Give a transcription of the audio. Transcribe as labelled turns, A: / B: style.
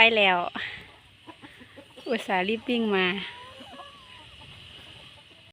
A: ไปแล้ว อุตส่าห์รีบวิ่งมา